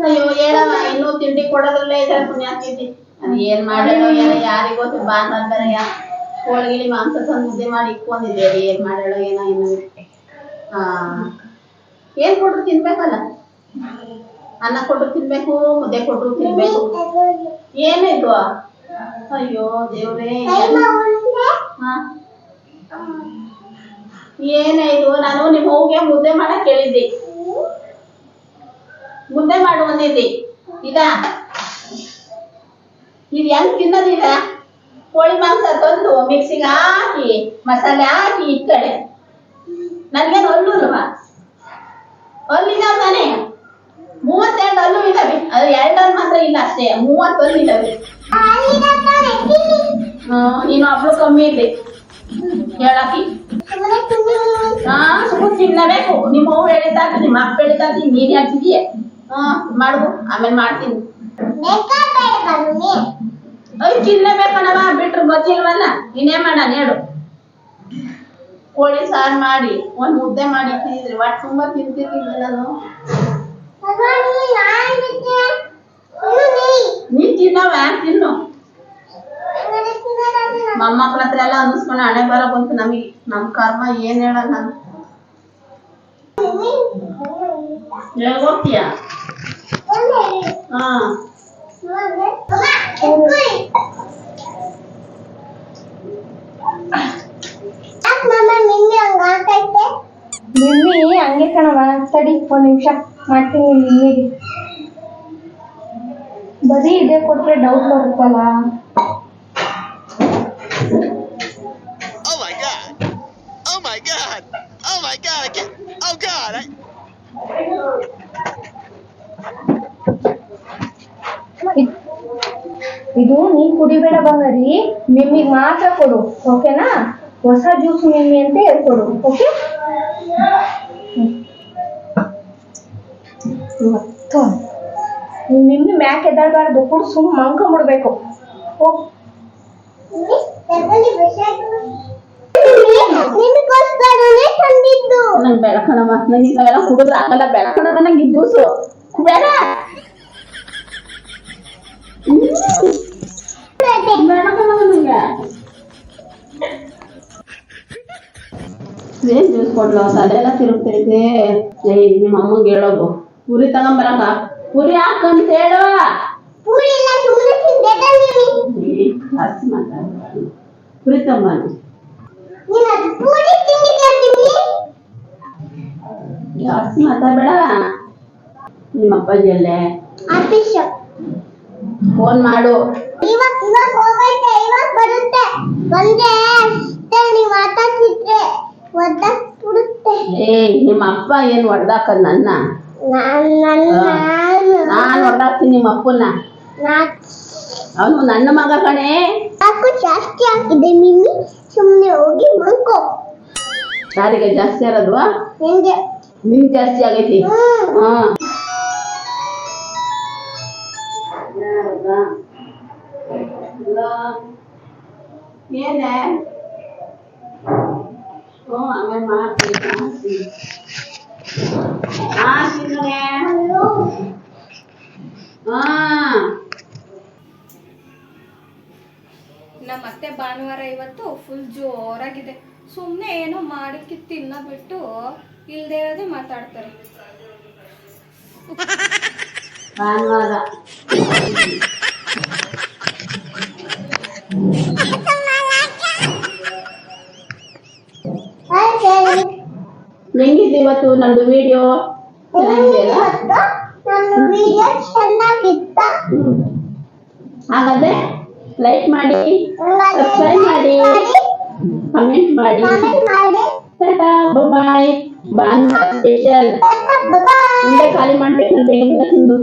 ಅಯ್ಯೋ ಹೇಳವ ಇನ್ನೂ ತಿಂಡಿ ಕೊಡೋದ್ರಲ್ಲೇ ಇದ್ರೆ ಪುಣ್ಯಾತ್ತಿ ಅದು ಏನ್ ಮಾಡೋಣ ಏನೋ ಯಾರಿಗ್ ಗೊತ್ತು ಭಾನುವಾರ ಬೇರೆ ಯಾ ಹೋಳ್ಗಿಲಿ ಮಾಂಸ ತಂದು ಮುದ್ದೆ ಮಾಡಿ ರೀ ಏನ್ ಮಾಡೋಣ ಏನೋ ಇನ್ನು ಹಾ. ಏನ್ ಕೊಟ್ರು ತಿನ್ಬೇಕಲ್ಲ? ಅನ್ನ ಕೊಟ್ರು ತಿನ್ಬೇಕು, ಮುದ್ದೆ ಕೊಟ್ರು ತಿನ್ಬೇಕು. ಏನಿದ್ವ ಅಯ್ಯೋ, ದೇವ್ರೇ. ಹಾ. ಏನೇ ಇದು? ನಾನು ನಿಮ್ಮ ಹೋಗಿ ಮುದ್ದೆ ಮಾಡಕ್ ಹೇಳಿದ್ದೆ. ಮುದ್ದೆ ಮಾಡು ಅಂದಿದ್ದೆ ಇದಾ? ಇದು ಹೆಂಗ್ ತಿನ್ನೋದಿಲ್ಲ ಕೋಳಿ ಮಾಂಸ ತಂದು ಮಿಕ್ಸಿಗೆ ಹಾಕಿ, ಮಸಾಲೆ ಹಾಕಿ ಇಕ್ಕಡೆ ನನ್ಗೇನು ಹಲ್ಲು ಅಲ್ವಾ ಹಲ್ಲಿದಾವ ಮೂವತ್ತೆರಡು ಹಲ್ಲು ಇದಾವೆ. ಅದು ಎರಡಲ್ಲಿ ಮಾತ್ರ ಇಲ್ಲ ಅಷ್ಟೇ. ಮೂವತ್ತು ಹಲ್ಲು ಇದಾವೆ. ನೀನು ಒಬ್ಳು ಕಮ್ಮಿ ಇದೆ. ಹೇಳಕ್ಕಿ. ಹಾ ಸುಮ್ಮನೆ ತಿನ್ನಬೇಕು. ನಿಮ್ಮ ಅವ್ವ ಹೇಳಿದಾಗ ನಿಮ್ಮ ಅಪ್ಪ ಹೇಳಿದಾಗ ನೀನ್ ಹಾ ಮಾಡು ಆಮೇಲೆ ಮಾಡ್ತೀನಿ. ಅಯ್ಯ ತಿನ್ನಬೇಕಣವ ಬಿಟ್ರು ಗೊತ್ತಿಲ್ವಲ್ಲ? ನೀನೇ ಮಾಡ ಹೇಳು. ಕೋಳಿ ಸಾರು ಮಾಡಿ ಒಂದ್ ಮುದ್ದೆ ಮಾಡಿ ತಿಂದಿದ್ರಿ. ಒಟ್ಟು ತುಂಬಾ ತಿಂತಿರ್ಲಿಲ್ಲ ನಾನು ನೀನ್ ತಿನ್ನವ ತಿನ್ನು. ಮೊಮ್ಮಕ್ಳ ಹತ್ರ ಎಲ್ಲ ಅನ್ನಿಸ್ಕೊಂಡು ಹಣೆ ಬರ ಬಂತು ನಮಗೆ. ನಮ್ ಕರ್ಮ ಏನ್ ಹೇಳ ನಾನು ಹೋಗ್ತೀಯ? ಹಾ ನಿಮ್ಮಿ ಹಂಗೆ ಕಣವ ತಡಿ ಒಂದ್ ನಿಮಿಷ. ಮಾಡ್ತೀನಿ ನಿಮ್ಮಿಗೆ ಬರೀ ಇದೇ ಕೊಟ್ರೆ ಡೌಟ್ ಬರುತ್ತಲ್ಲ? ಇದು ನೀ ಕುಡಿಬೇಡ ಬಂಗಾರಿ. ಮಿಮ್ಮಿಗ್ ಮಾತ್ರ ಕೊಡು ಓಕೆನಾ ಹೊಸ ಜ್ಯೂಸ್ ಮಿಮ್ಮಿ ಅಂತ ಹೇಳ್ಕೊಡು ಓಕೆ ಮಿಮ್ಮಿ ಮ್ಯಾಕ್ ಎದ್ದಾಡಬಾರ್ದು, ಕುಡ್, ಸುಮ್ ಮಂಕ ಓ. ಬೆಳಕಣ್ಣ ಬೆಳಕಣ್ಣ ನಂಗೆ ಇಂಥವೆಲ್ಲ ನಂಗೆ ಜ್ಯೂಸು ಬೇಡ. ಜ್ಯೂಸ್ ಕೊಡ್ಲು ತಲೆಲ್ಲ ತಿರುಗ್ತೈತೆ. ಏಯ್ ನಿಮ್ಮ ಅಮ್ಮಂಗೆ ಹೇಳೋದು ಪುರಿ ತಗೊಂಬರಕ ಪುರಿ ಹಾಕಂತ ಹೇಳು. ಏಯ್, ಜಾಸ್ತಿ ಮಾತಾಡ್ಬಾರ್ದು. ಪುರಿ ತಗೊಂಬಾನು ಜಾಸ್ತಿ ಮಾತಾಡ್ಬೇಡ. ನಿಮ್ಮ ಅಪ್ಪಾಜಿ ಅಲ್ಲೇ ಫೋನ್ ಮಾಡು. ಏಯ್ ನಿಮ್ಮ ಅಪ್ಪ ಏನ್ ಹೊಡ್ದಾಕದ್ ನನ್ನ? ನಾನು ಹೊಡೆದಾಕ್ತೀನಿ ನಿಮ್ಮ ಅಪ್ಪನ್ನ. ಅವನು ನನ್ನ ಮಗ ಕಣೆ. ಸಾಕು ಜಾಸ್ತಿ ಆಗಿದೆ ಮಿಮ್ಮಿ. ಸುಮ್ಮನೆ ಹೋಗಿ ಮಲ್ಕೋ. ಯಾರಿಗೆ ಜಾಸ್ತಿ ಇರೋದ್ವಾ ನಿಂಗೆ. ನಿನ್ ಜಾಸ್ತಿ ಆಗೈತಿ. ಹಾ. ಏನೇ ಹ್ಞೂ ಆಮೇಲೆ ಮಾಡ್ತೀನಿ ಮಾಡ್ತೀನಿ ಮಾಡ್ತೀನಿ ಹಾ ನಮ್ಮ ಅತ್ತೆ ಭಾನುವಾರ ಇವತ್ತು ಫುಲ್ ಜೋರಾಗಿದೆ. ಸುಮ್ಮನೆ ಏನೋ ಮಾಡಕ್ಕೆ ತಿನ್ನ ಬಿಟ್ಟು ಇಲ್ದೇ ಇರೋದೇ ಮಾತಾಡ್ತಾರೆ. ಭಾನುವಾರ. ಹೆಂಗಿದೆ ಇವತ್ತು ನಂದು ವಿಡಿಯೋ ಹಾಗಾದ್ರೆ ಲೈಕ್ ಮಾಡಿ ಸಬ್ಸ್ಕ್ರೈಬ್ ಮಾಡಿ ಕಮೆಂಟ್ ಮಾಡಿ. ಬಾಯ್ ಭಾನುವಾರ ಸ್ಪೆಷಲ್ ಮುಂದೆ ಖಾಲಿ ಮಾಡ್ಬೇಕಂತ ಬಾಯ್